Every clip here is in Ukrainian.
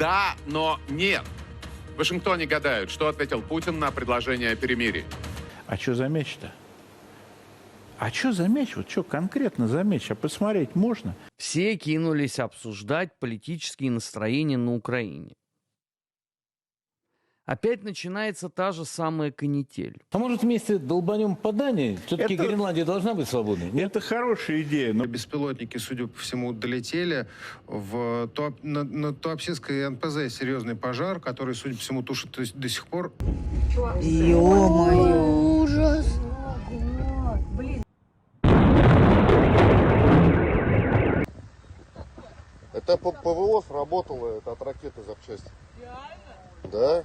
Да, но нет. В Вашингтоне гадают, что ответил Путин на предложение о перемирии. А что за меч-то? А что за меч? Вот что конкретно за меч? А посмотреть можно? Все кинулись обсуждать политические настроения на Украине. Опять начинается та же самая канитель. А может вместе долбанем по Дании? Все-таки Это- Гренландия должна быть свободной. Нет? Это хорошая идея, но Беспилотники, судя по всему, долетели в Туап- на, на Туапсинской НПЗ серьезный пожар, который, судя по всему, тушит до, до сих пор. Ё-моё. Ужас. Это П- ПВО сработало, это от ракеты запчасти. Да?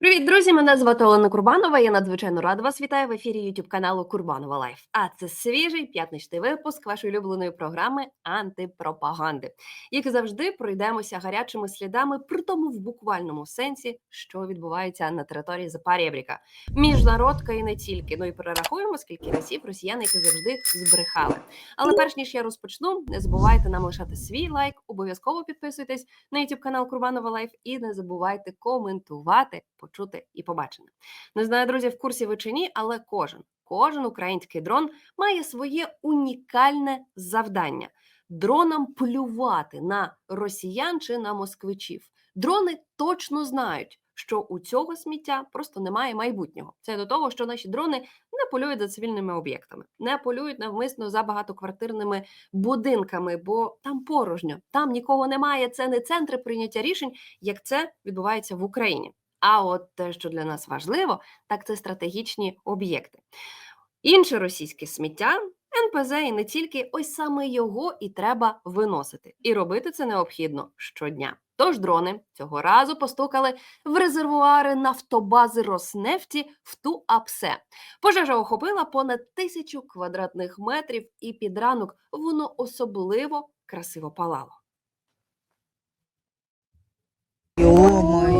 Привіт, друзі! Мене звати Олена Курбанова. Я надзвичайно рада вас вітаю в ефірі YouTube каналу Курбанова Лайф. А це свіжий п'ятничний випуск вашої улюбленої програми антипропаганди. Як і завжди, пройдемося гарячими слідами, при тому в буквальному сенсі, що відбувається на території Запарєбріка. Міжнародка і не тільки. Ну і перерахуємо, скільки разів росіяни, які завжди збрехали. Але перш ніж я розпочну, не забувайте нам лишати свій лайк, обов'язково підписуйтесь на YouTube канал Курбанова Лайф і не забувайте коментувати, почути і побачене. Не знаю, друзі, в курсі ви чи ні, але кожен, кожен український дрон має своє унікальне завдання. Дронам плювати на росіян чи на москвичів. Дрони точно знають, що у цього сміття просто немає майбутнього. Це до того, що наші дрони не полюють за цивільними об'єктами, не полюють навмисно за багатоквартирними будинками, бо там порожньо, там нікого немає. Це не центри прийняття рішень, як це відбувається в Україні. А от те, що для нас важливо, так це стратегічні об'єкти. Інше російське сміття, НПЗ і не тільки, ось саме його і треба виносити. І робити це необхідно щодня. Тож дрони цього разу постукали в резервуари нафтобази Роснефті в Туапсе. Пожежа охопила понад тисячу квадратних метрів, і під ранок воно особливо красиво палало. Ё-моё.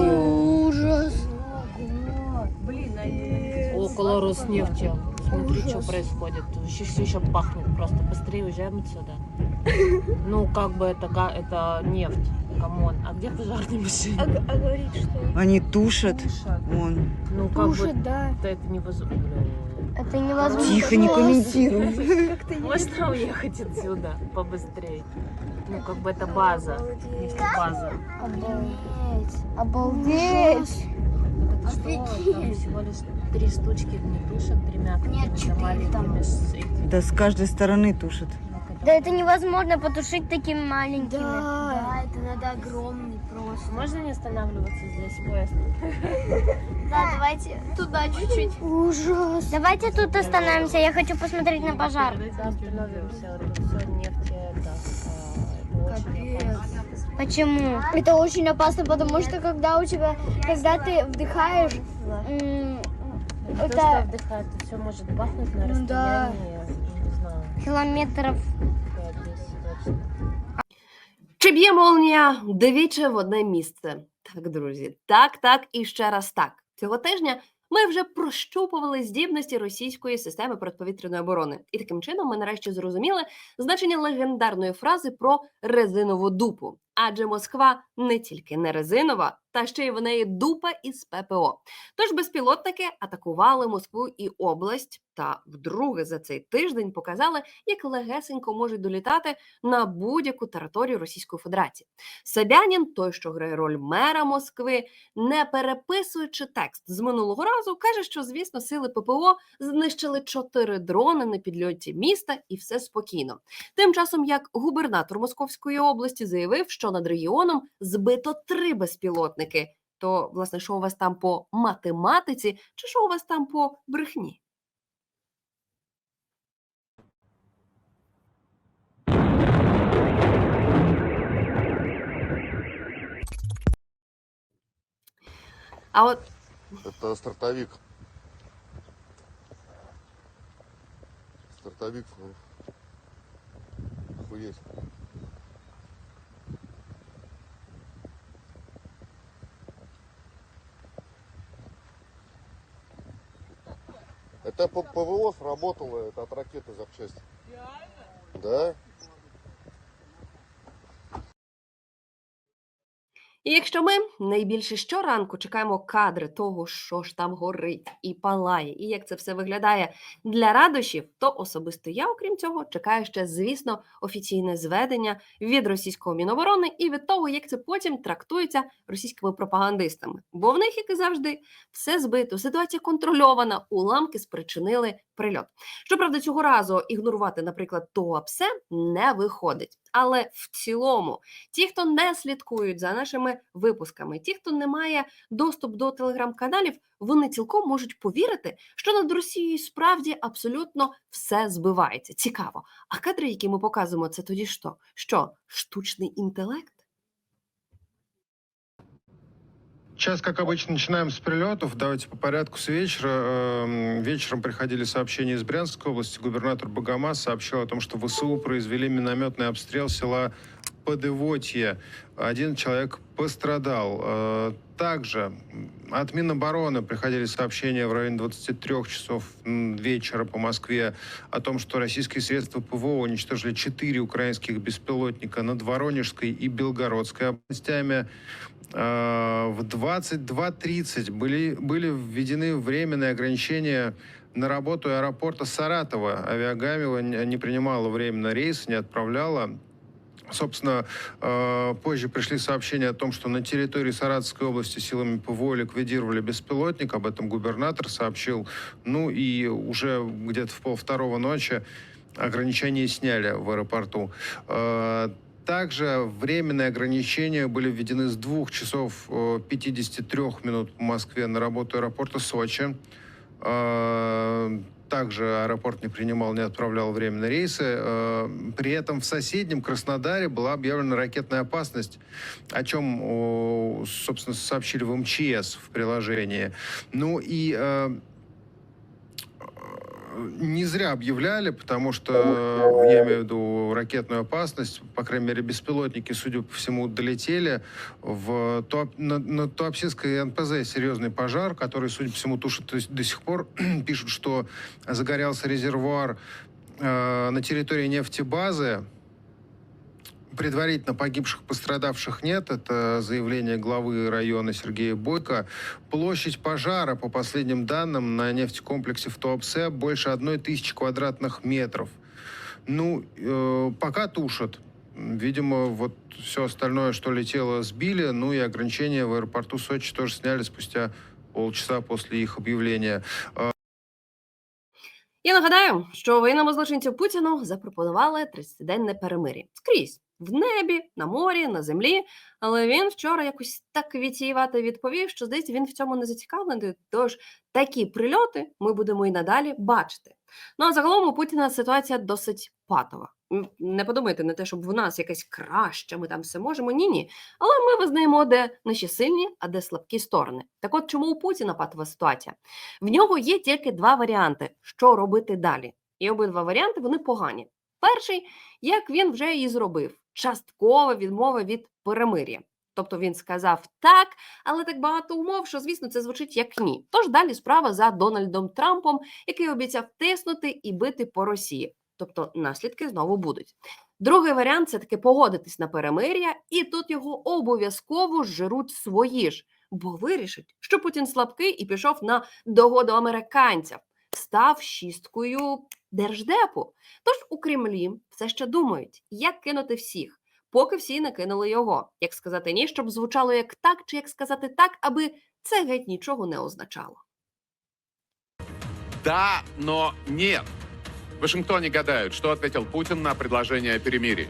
Около Роснефти. Смотри, что происходит. Вообще все еще пахнет. Просто быстрее уезжаем отсюда. Ну, как бы это, это нефть. Камон. А где пожарные машины? А, говорит, что Они тушат. Вон. Ну, как бы тушит, да. это, это невозможно. Это невозможно. Тихо, не комментируй. Можно уехать отсюда побыстрее? Ну, как бы это база. Нефтебаза. Обалдеть. Обалдеть. Что? Там всего лишь три штучки не тушат тремя Нет, какими-то маленькими там. с этими. Да с каждой стороны тушат. Да это невозможно потушить такими маленькими. Да, это надо огромный просто. Можно не останавливаться здесь поезд? Да, давайте туда чуть-чуть. Ужас. Давайте тут остановимся, я хочу посмотреть на пожар. Да, остановимся. Все нефть, это очень опасно. Почему? Это очень опасно, потому что когда у тебя, когда ты вдыхаешь, м, То, что это вдыхает, это все может бахнуть на Ну да. расстоянии, не знаю, километров 5-10 точно. Чи б'є молнія двічі в одне місце? Так, друзі, так, так і ще раз так. Цього тижня ми вже прощупували здібності російської системи протиповітряної оборони, і таким чином ми нарешті зрозуміли значення легендарної фрази про резинову дупу. Адже Москва не тільки не резинова, та ще й в неї дупа із ППО. Тож безпілотники атакували Москву і область, та вдруге за цей тиждень показали, як легесенько можуть долітати на будь-яку територію Російської Федерації. Собянін, той, що грає роль мера Москви, не переписуючи текст з минулого разу, каже, що звісно сили ППО знищили чотири дрони на підльоті міста, і все спокійно. Тим часом, як губернатор Московської області заявив, що над регіоном збито три безпілотники. То, власне, що у вас там по математиці, чи що у вас там по брехні? А от Это стартовик. Стартовик. ну, Охуеть. Это П- ПВО сработало, это от ракеты запчасти. Да? І якщо ми найбільше щоранку чекаємо кадри того, що ж там горить і палає, і як це все виглядає для радощів, то особисто я, окрім цього, чекаю ще, звісно, офіційне зведення від російського міноборони і від того, як це потім трактується російськими пропагандистами. Бо в них, як і завжди, все збито, ситуація контрольована, уламки спричинили прильот. Щоправда, цього разу ігнорувати, наприклад, ТОАПСЕ не виходить. Але в цілому, ті, хто не слідкують за нашими випусками, ті, хто не має доступ до телеграм-каналів, вони цілком можуть повірити, що над Росією справді абсолютно все збивається. Цікаво. А кадри, які ми показуємо, це тоді що? Що штучний інтелект? Сейчас, как обычно, начинаем с прилетов. Давайте по порядку с вечера. Эм, Вечером приходили сообщения из Брянской области. Губернатор Богомаз сообщил о том, что ВСУ произвели минометный обстрел села Подывотье. Один человек пострадал. Э, Также от Минобороны приходили сообщения в районе 23 часов вечера по Москве о том, что российские средства ПВО уничтожили 4 украинских беспилотника над Воронежской и Белгородской областями. Э, В 22.30 были, были введены временные ограничения на работу аэропорта Саратова. Авиагамила не не принимала временно рейс, не отправляла. Собственно, э, позже пришли сообщения о том, что на территории Саратовской области силами ПВО ликвидировали беспилотник. Об этом губернатор сообщил. Ну и уже где-то в полвторого ночи ограничения сняли в аэропорту. Э, Также временные ограничения были введены с 2 часов э, 53 минут по Москве на работу аэропорта Сочи. Также аэропорт не принимал, не отправлял временные рейсы. Э, При этом в соседнем Краснодаре была объявлена ракетная опасность, о чем, собственно, сообщили в МЧС в приложении. Ну и э, не зря объявляли, потому что, э, я имею в виду ракетную опасность, по крайней мере, беспилотники, судя по всему, долетели. В Туап- на, на Туапсинской НПЗ серьезный пожар, который, судя по всему, тушит то есть до сих пор. Пишут, что загорелся резервуар э, на территории нефтебазы. Предварительно погибших, пострадавших нет. Это заявление главы района Сергея Бойко. Площадь пожара, по последним данным, на нефтекомплексе в Туапсе больше одной тысячи квадратных метров. Ну, э, пока тушат. Видимо, вот все остальное, что летело, сбили. Ну и ограничения в аэропорту Сочи тоже сняли спустя полчаса после их объявления. Я нагадаю, що воєнному злочинцю Путіну запропонували 30-денне перемир'я скрізь в небі, на морі, на землі. Але він вчора якось так вітіювато відповів, що здається, він в цьому не зацікавлений. Тож такі прильоти ми будемо і надалі бачити. Ну а загалом у Путіна ситуація досить патова. Не подумайте на те, щоб в нас якась краща, ми там все можемо. Ні, ні. Але ми визнаємо, де наші сильні, а де слабкі сторони. Так от чому у Путіна патова ситуація? В нього є тільки два варіанти, що робити далі. І обидва варіанти вони погані. Перший, як він вже і зробив, часткова відмова від перемир'я. Тобто він сказав так, але так багато умов, що звісно це звучить як ні. Тож далі справа за Дональдом Трампом, який обіцяв тиснути і бити по Росії. Тобто наслідки знову будуть. Другий варіант це таки погодитись на перемир'я, і тут його обов'язково жируть свої ж, бо вирішить, що Путін слабкий і пішов на догоду американців, став шісткою держдепу. Тож у Кремлі все ще думають, як кинути всіх, поки всі не кинули його. Як сказати ні, щоб звучало як так, чи як сказати так, аби це геть нічого не означало. Да, но нет. В Вашингтоне гадают, что ответил Путин на предложение о перемирии.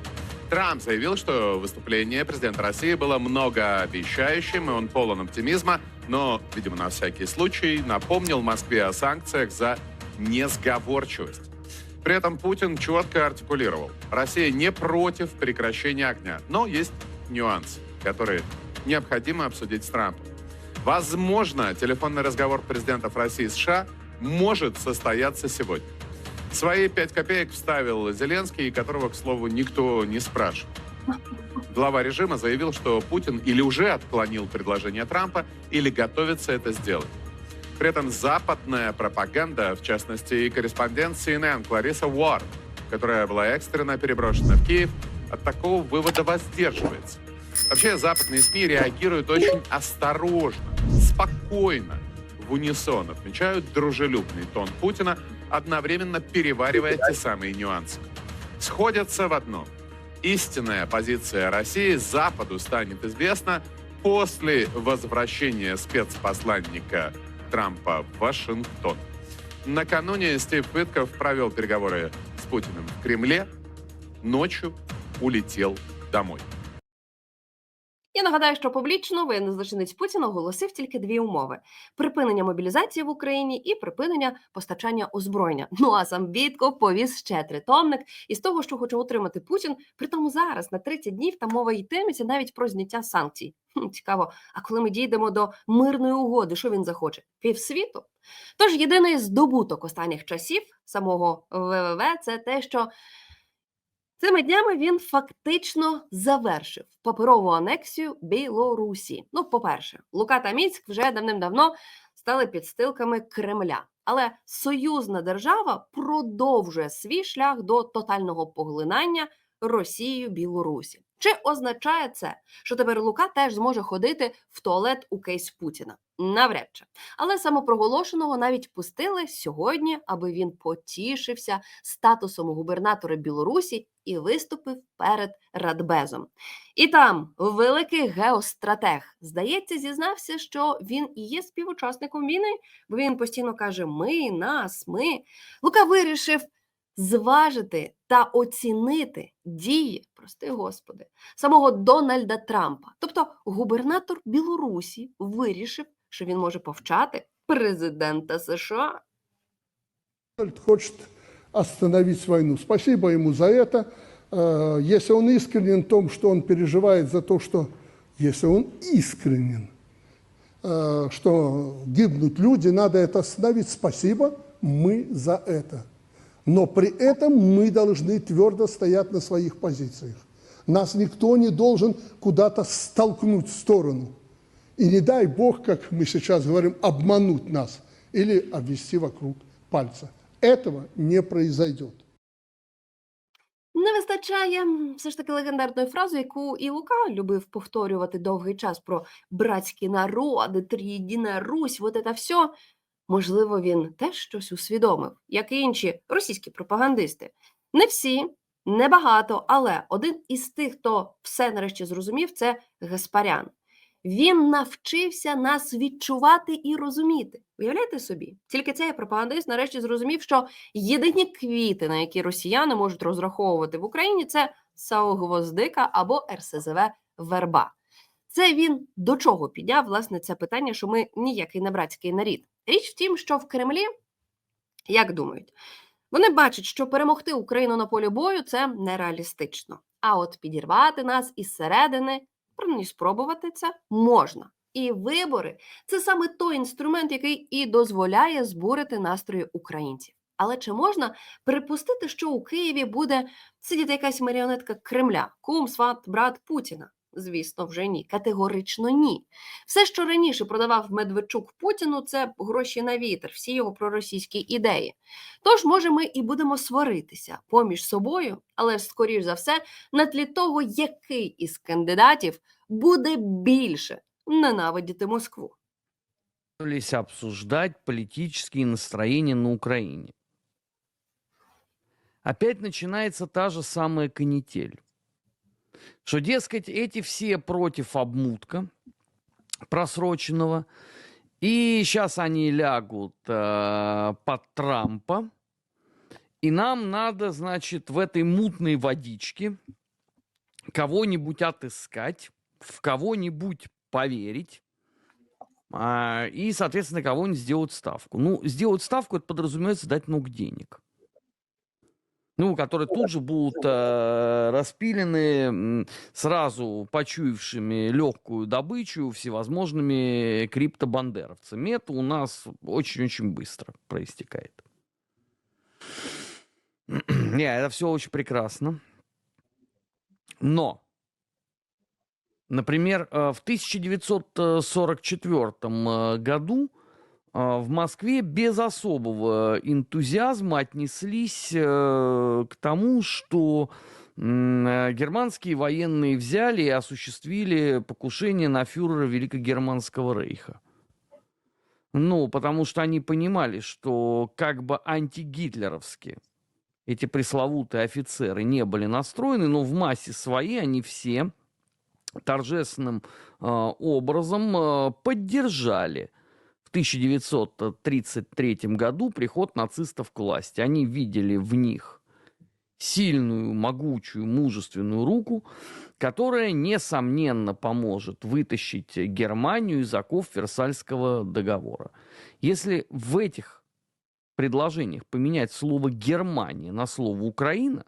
Трамп заявил, что выступление президента России было многообещающим, и он полон оптимизма, но, видимо, на всякий случай напомнил Москве о санкциях за несговорчивость. При этом Путин четко артикулировал, Россия не против прекращения огня, но есть нюансы, которые необходимо обсудить с Трампом. Возможно, телефонный разговор президентов России и США может состояться сегодня. Свои пять копеек вставил Зеленский, которого, к слову, никто не спрашивал. Глава режима заявил, что Путин или уже отклонил предложение Трампа, или готовится это сделать. При этом западная пропаганда, в частности корреспондент CNN Клариса Уорд, которая была экстренно переброшена в Киев, от такого вывода воздерживается. Вообще, западные СМИ реагируют очень осторожно, спокойно, в унисон отмечают дружелюбный тон Путина, одновременно переваривая те самые нюансы. Сходятся в одном. Истинная позиция России Западу станет известна после возвращения спецпосланника Трампа в Вашингтон. Накануне Стив Пытков провел переговоры с Путиным в Кремле, ночью улетел домой. Я нагадаю, що публічно воєнний злочинець Путін оголосив тільки дві умови: припинення мобілізації в Україні і припинення постачання озброєння. Ну а сам Вітков повіз ще тритомник із того, що хоче отримати Путін. Притому зараз на 30 днів там мова йтиметься навіть про зняття санкцій. Цікаво, а коли ми дійдемо до мирної угоди, що він захоче? Півсвіту? Тож єдиний здобуток останніх часів самого ВВВ це те, що Цими днями він фактично завершив паперову анексію Білорусі. Ну, по-перше, Лука та Мінськ вже давним-давно стали підстилками Кремля. Але союзна держава продовжує свій шлях до тотального поглинання Росією Білорусі. Чи означає це, що тепер Лука теж зможе ходити в туалет у кейс Путіна? Навряд чи. Але самопроголошеного навіть пустили сьогодні, аби він потішився статусом губернатора Білорусі і виступив перед Радбезом. І там великий геостратег, здається, зізнався, що він і є співучасником війни, бо він постійно каже: Ми, нас, ми. Лука вирішив зважити та оцінити дії, прости господи, самого Дональда Трампа. Тобто губернатор Білорусі вирішив, що він може повчати президента США. Дональд хочет остановить войну. Спасибо ему за это. Э, Если он искренен в том, что он переживает за то, что... Если он искренен, э, что гибнут люди, надо это остановить. Спасибо, мы за это. Но при этом мы должны твердо стоять на своих позициях. Нас никто не должен куда-то столкнуть в сторону. И не дай Бог, как мы сейчас говорим, обмануть нас или обвести вокруг пальца. Этого не произойдет. Не вистачає все ж таки легендарної фрази, яку і Лука любив повторювати довгий час про братські народи, трієдина Русь, вот це все. Можливо, він теж щось усвідомив, як і інші російські пропагандисти. Не всі, не багато, але один із тих, хто все нарешті зрозумів, це Гаспарян. Він навчився нас відчувати і розуміти. Уявляєте собі? Тільки цей пропагандист нарешті зрозумів, що єдині квіти, на які росіяни можуть розраховувати в Україні, це САУ Гвоздика або РСЗВ Верба. Це він до чого підняв, власне, це питання, що ми ніякий не братський нарід. Річ в тім, що в Кремлі, як думають, вони бачать, що перемогти Україну на полі бою це нереалістично. А от підірвати нас із середини, принаймні спробувати це можна. І вибори це саме той інструмент, який і дозволяє збурити настрої українців. Але чи можна припустити, що у Києві буде сидіти якась маріонетка Кремля, кум, сват, брат Путіна? Звісно, вже ні. Категорично ні. Все, що раніше продавав Медведчук Путіну, це гроші на вітер, всі його проросійські ідеї. Тож, може, ми і будемо сваритися поміж собою, але скоріш за все, на тлі того, який із кандидатів буде більше ненавидіти Москву. Обсуждать политические настроения на Украине. Опять начинается та же самая канитель. Что, дескать, эти все против обмутка просроченного, и сейчас они лягут э, под Трампа, и нам надо, значит, в этой мутной водичке кого-нибудь отыскать, в кого-нибудь поверить, а, и, соответственно, кого-нибудь сделать ставку. Ну, сделать ставку, это подразумевается дать много денег. Ну, которые тут же будут э, распилены сразу почуявшими легкую добычу всевозможными криптобандеровцами. Это у нас очень-очень быстро проистекает. Не, это все очень прекрасно. Но, например, э, в 1944 э, году а, в Москве без особого энтузиазма отнеслись э, к тому, что э, германские военные взяли и осуществили покушение на фюрера Великогерманского рейха. Ну, потому что они понимали, что как бы антигитлеровские эти пресловутые офицеры не были настроены, но в массе своей они все торжественным э, образом э, поддержали 1933 году приход нацистов к власти. Они видели в них сильную, могучую, мужественную руку, которая, несомненно, поможет вытащить Германию из оков Версальского договора. Если в этих предложениях поменять слово «Германия» на слово «Украина»,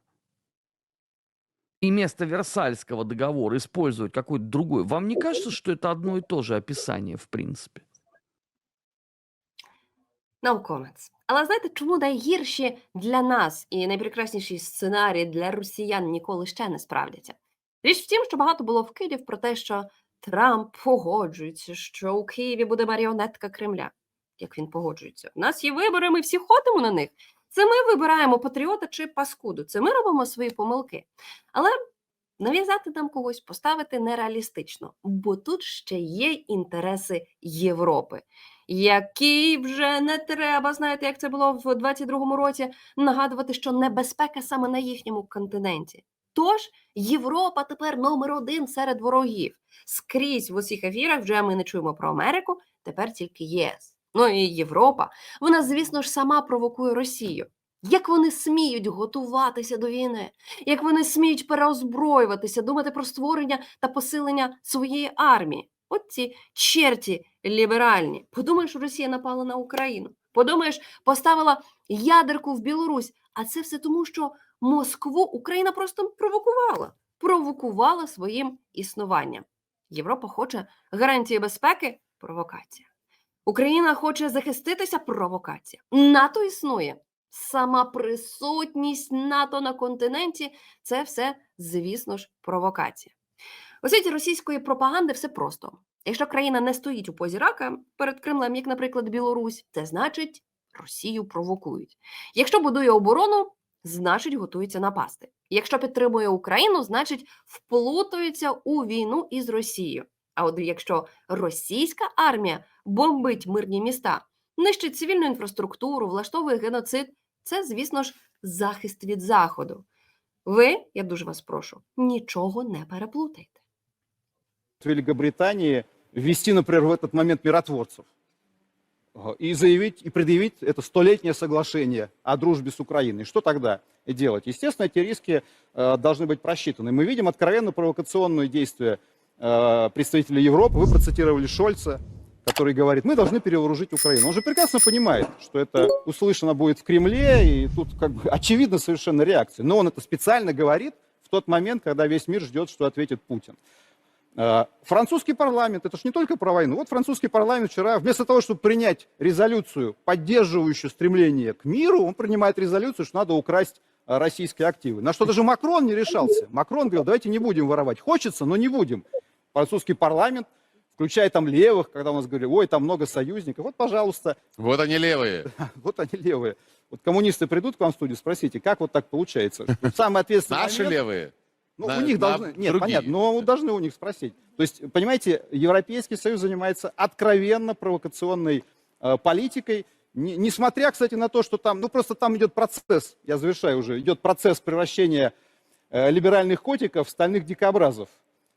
и вместо Версальского договора использовать какой-то другой, вам не кажется, что это одно и то же описание, в принципе? Науковець. Але знаєте, чому найгірші для нас і найпрекрасніші сценарії для росіян ніколи ще не справдяться? Річ в тім, що багато було вкидів про те, що Трамп погоджується, що у Києві буде маріонетка Кремля. Як він погоджується? У нас є вибори, ми всі ходимо на них. Це ми вибираємо патріота чи паскуду. Це ми робимо свої помилки. Але нав'язати нам когось поставити нереалістично, бо тут ще є інтереси Європи які вже не треба, знаєте, як це було в 22-му році, нагадувати, що небезпека саме на їхньому континенті. Тож Європа тепер номер один серед ворогів. Скрізь в усіх ефірах вже ми не чуємо про Америку, тепер тільки ЄС. Ну і Європа, вона, звісно ж, сама провокує Росію. Як вони сміють готуватися до війни, як вони сміють переозброюватися, думати про створення та посилення своєї армії. От ці черті ліберальні. Подумаєш, Росія напала на Україну. Подумаєш, поставила ядерку в Білорусь. А це все тому, що Москву Україна просто провокувала, провокувала своїм існуванням. Європа хоче гарантії безпеки провокація. Україна хоче захиститися провокація. НАТО існує. Сама присутність НАТО на континенті це все, звісно ж, провокація. У світі російської пропаганди все просто. Якщо країна не стоїть у позі рака перед Кремлем, як, наприклад, Білорусь, це значить Росію провокують. Якщо будує оборону, значить готується напасти. Якщо підтримує Україну, значить вплутується у війну із Росією. А от якщо російська армія бомбить мирні міста, нищить цивільну інфраструктуру, влаштовує геноцид, це, звісно ж, захист від заходу. Ви, я дуже вас прошу, нічого не переплутайте. Великобритании ввести, например, в этот момент миротворцев и заявить, и предъявить это столетнее соглашение о дружбе с Украиной. Что тогда делать? Естественно, эти риски э, должны быть просчитаны. Мы видим откровенно провокационные действия э, представителей Европы. Вы процитировали Шольца, который говорит, мы должны перевооружить Украину. Он же прекрасно понимает, что это услышано будет в Кремле, и тут как бы очевидно совершенно реакция. Но он это специально говорит в тот момент, когда весь мир ждет, что ответит Путин. Э, Французский парламент, это же не только про войну. Вот французский парламент вчера, вместо того, чтобы принять резолюцию, поддерживающую стремление к миру, он принимает резолюцию, что надо украсть э, российские активы. На что даже Макрон не решался. Макрон говорил, давайте не будем воровать. Хочется, но не будем. Французский парламент, включая там левых, когда у нас говорили, ой, там много союзников. Вот, пожалуйста, Вот они левые. вот они левые. Вот коммунисты придут к вам в студию, спросите, как вот так получается? Самый ответственный Наши момент- левые. Ну, На- у них должны, нет, другие. понятно, но должны у них спросить. То есть, понимаете, Европейский Союз занимается откровенно провокационной э, политикой, не- несмотря, кстати, на то, что там, ну просто там идет процесс, я завершаю уже, идет процесс превращения э, либеральных котиков в стальных дикобразов.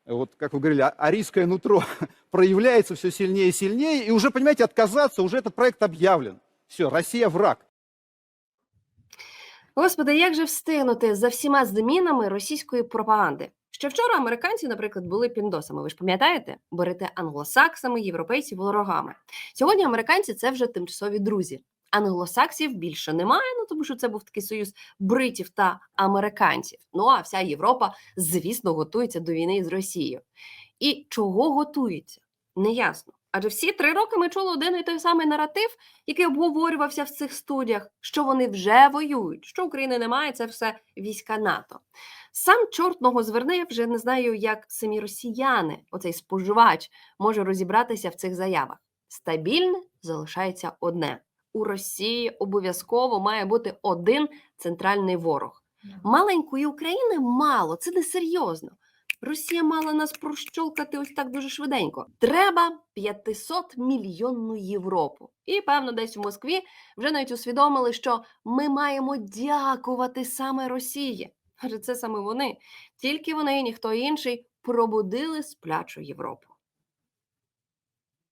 Вот, как вы говорили, а- арийское нутро проявляется все сильнее и сильнее, и уже, понимаете, отказаться, уже этот проект объявлен. Все, Россия враг. Господи, як же встигнути за всіма змінами російської пропаганди? Ще вчора американці, наприклад, були піндосами. Ви ж пам'ятаєте? Берете англосаксами, європейців ворогами. Сьогодні американці це вже тимчасові друзі. Англосаксів більше немає, ну тому що це був такий союз бритів та американців. Ну а вся Європа, звісно, готується до війни з Росією. І чого готується? Неясно. Адже всі три роки ми чули один і той самий наратив, який обговорювався в цих студіях, що вони вже воюють, що України немає, це все війська НАТО. Сам чорт ногу зверне, я вже не знаю, як самі росіяни, оцей споживач, може розібратися в цих заявах. Стабільне залишається одне: у Росії обов'язково має бути один центральний ворог. Маленької України мало, це не серйозно. Росія мала нас прощолкати ось так дуже швиденько. Треба 500 мільйонну Європу. І певно, десь у Москві вже навіть усвідомили, що ми маємо дякувати саме Росії. Адже це саме вони, тільки вони і ніхто інший пробудили сплячу Європу.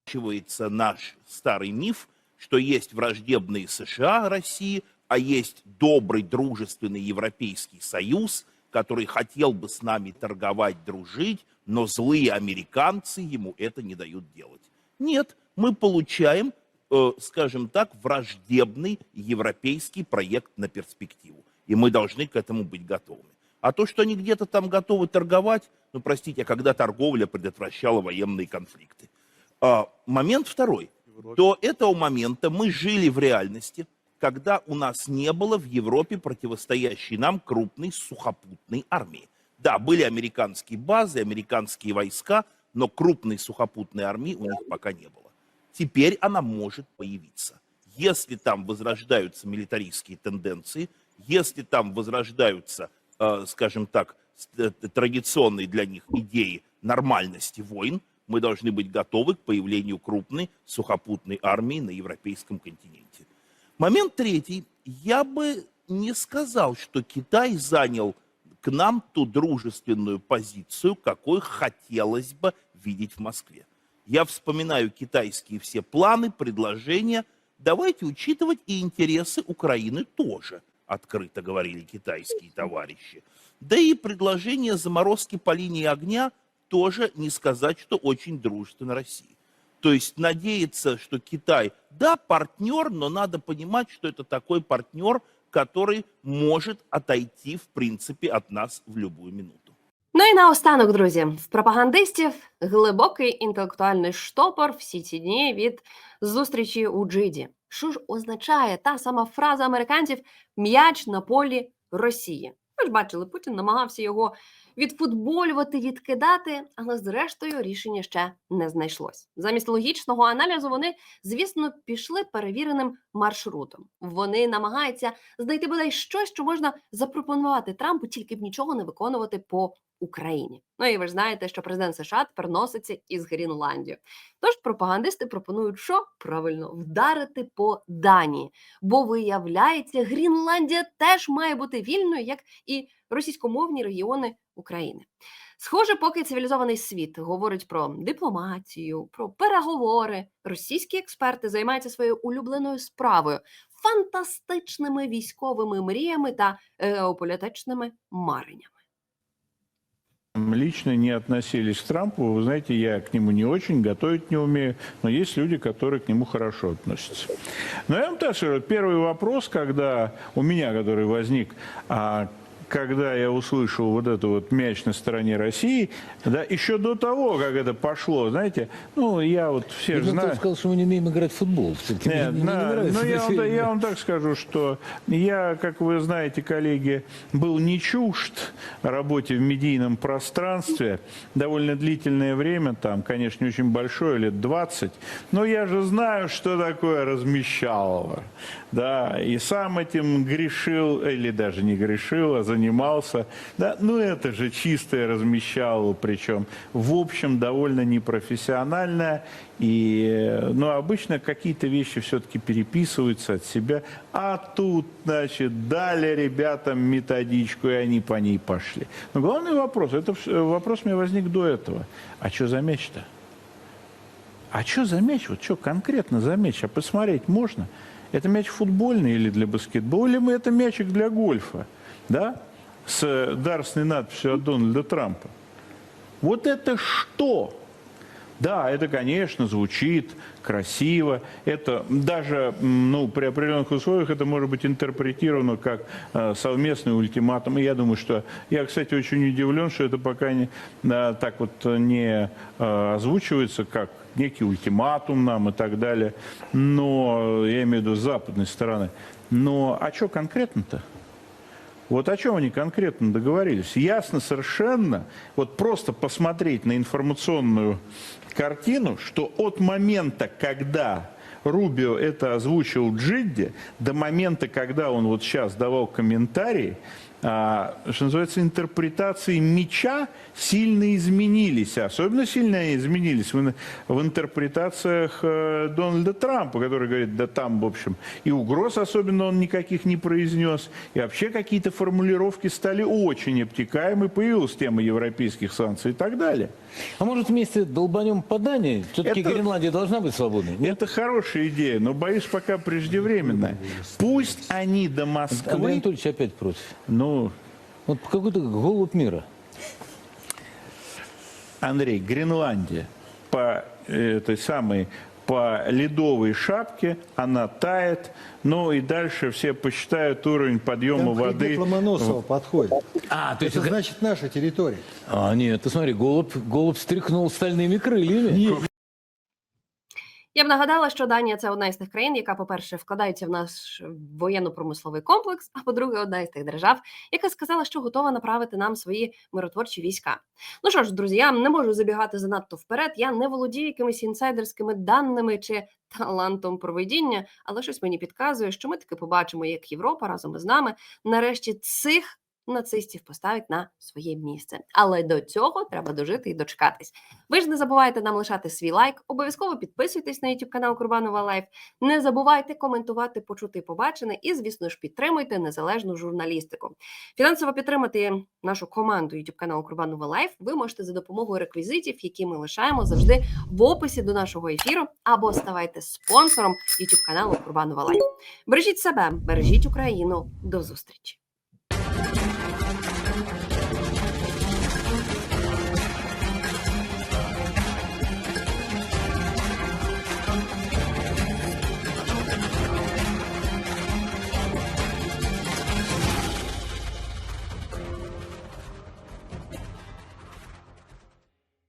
заканчивается наш старый миф, что есть враждебные США России, а есть добрый, дружественный Европейский Союз, Который хотел бы с нами торговать, дружить, но злые американцы ему это не дают делать. Нет, мы получаем, э, скажем так, враждебный европейский проект на перспективу. И мы должны к этому быть готовы. А то, что они где-то там готовы торговать, ну, простите, а когда торговля предотвращала военные конфликты? А, момент второй. До этого момента мы жили в реальности, когда у нас не было в Европе противостоящей нам крупной сухопутной армии. Да, были американские базы, американские войска, но крупной сухопутной армии у них пока не было. Теперь она может появиться. Если там возрождаются милитаристские тенденции, если там возрождаются, э, скажем так, э, традиционные для них идеи нормальности войн, мы должны быть готовы к появлению крупной сухопутной армии на европейском континенте. Момент третий. Я бы не сказал, что Китай занял к нам ту дружественную позицию, какой хотелось бы видеть в Москве. Я вспоминаю китайские все планы, предложения. Давайте учитывать и интересы Украины тоже, открыто говорили китайские товарищи. Да и предложение заморозки по линии огня тоже не сказать, что очень дружественно России. То есть надеяться, что Китай, да, партнер, но надо понимать, что это такой партнер, который может отойти, в принципе, от нас в любую минуту. Ну і наостанок, друзі, в пропагандистів глибокий інтелектуальний штопор всі ці дні від зустрічі у Джиді. Що ж означає та сама фраза американців м'яч на полі Росії? Ви ж бачили, Путін намагався його відфутболювати, відкидати, але зрештою рішення ще не знайшлось. Замість логічного аналізу вони, звісно, пішли перевіреним маршрутом. Вони намагаються знайти бодай щось, що можна запропонувати Трампу, тільки б нічого не виконувати по Україні. Ну і ви ж знаєте, що президент США тепер носиться із Грінландією. Тож пропагандисти пропонують, що правильно вдарити по Данії, бо виявляється, Грінландія теж має бути вільною, як і російськомовні регіони України. Схоже, поки цивілізований світ говорить про дипломатію, про переговори, російські експерти займаються своєю улюбленою справою фантастичними військовими мріями та геополітичними мареннями. лично не относились к Трампу. Вы знаете, я к нему не очень, готовить не умею, но есть люди, которые к нему хорошо относятся. Но я вам так скажу, первый вопрос, когда у меня, который возник, а, когда я услышал вот эту вот мяч на стороне России, да, еще до того, как это пошло, знаете, ну, я вот все Видно, знаю... сказал, что мы не умеем играть в футбол. Всё-таки мне- Нет, мне не на- нравится ну, я, вам, это я вам так скажу, что я, как вы знаете, коллеги, был не чужд работе в медийном пространстве довольно длительное время, там, конечно, не очень большое, лет 20, но я же знаю, что такое размещалово, да, и сам этим грешил, или даже не грешил, а занимался, да, ну это же чистое размещалово, причем, в общем, довольно непрофессиональное, и, ну, обычно какие-то вещи все-таки переписываются от себя, а тут, значит, дали ребятам методичку, и они по ней пошли. Но главный вопрос, это вопрос меня возник до этого. А что за мяч-то? А что за мяч? Вот что конкретно за мяч? А посмотреть можно? Это мяч футбольный или для баскетбола, или это мячик для гольфа, да? С э, дарственной надписью от Дональда Трампа. Вот это что? Да, это, конечно, звучит красиво. Это даже ну, при определенных условиях это может быть интерпретировано как э, совместный ультиматум. И я думаю, что... Я, кстати, очень удивлен, что это пока не, э, так вот не э, озвучивается как некий ультиматум нам и так далее. Но, я имею в виду с западной стороны. Но а что конкретно-то? Вот о чем они конкретно договорились? Ясно совершенно, вот просто посмотреть на информационную картину, что от момента, когда Рубио это озвучил Джидди, до момента, когда он вот сейчас давал комментарии, что называется, интерпретации меча сильно изменились. Особенно сильно изменились в, в интерпретациях э, Дональда Трампа, который говорит, да там, в общем, и угроз особенно он никаких не произнес, и вообще какие-то формулировки стали очень обтекаемы, появилась тема европейских санкций и так далее. А может вместе долбанем по Дании? Все-таки Это- Гренландия должна быть свободной. нет? Это хорошая идея, но, боюсь, пока преждевременно. Пусть они до Андрей Москвы... Анатольевич опять против. Ну, Вот какой-то голубь мира. Андрей, Гренландия по э, этой самой по ледовой шапке, она тает, ну и дальше все посчитают уровень подъема воды. Ломоносова подходит. А, то есть... Это значит наша территория. А, нет, ты смотри, голубь, голубь стряхнул стальными крыльями. Я б нагадала, що Данія це одна із тих країн, яка, по-перше, вкладається в наш воєнно-промисловий комплекс, а по-друге, одна із тих держав, яка сказала, що готова направити нам свої миротворчі війська. Ну що ж, друзі, не можу забігати занадто вперед. Я не володію якимись інсайдерськими даними чи талантом проведіння, але щось мені підказує, що ми таки побачимо, як Європа разом із нами нарешті цих нацистів поставить на своє місце. Але до цього треба дожити і дочекатись. Ви ж не забувайте нам лишати свій лайк, обов'язково підписуйтесь на YouTube канал Курбанова Лайф. Не забувайте коментувати, почути побачене, і, звісно ж, підтримуйте незалежну журналістику. Фінансово підтримати нашу команду YouTube каналу Курбанова Лайф ви можете за допомогою реквізитів, які ми лишаємо завжди в описі до нашого ефіру, або ставайте спонсором YouTube каналу Курбанова Лайф. Бережіть себе, бережіть Україну. До зустрічі!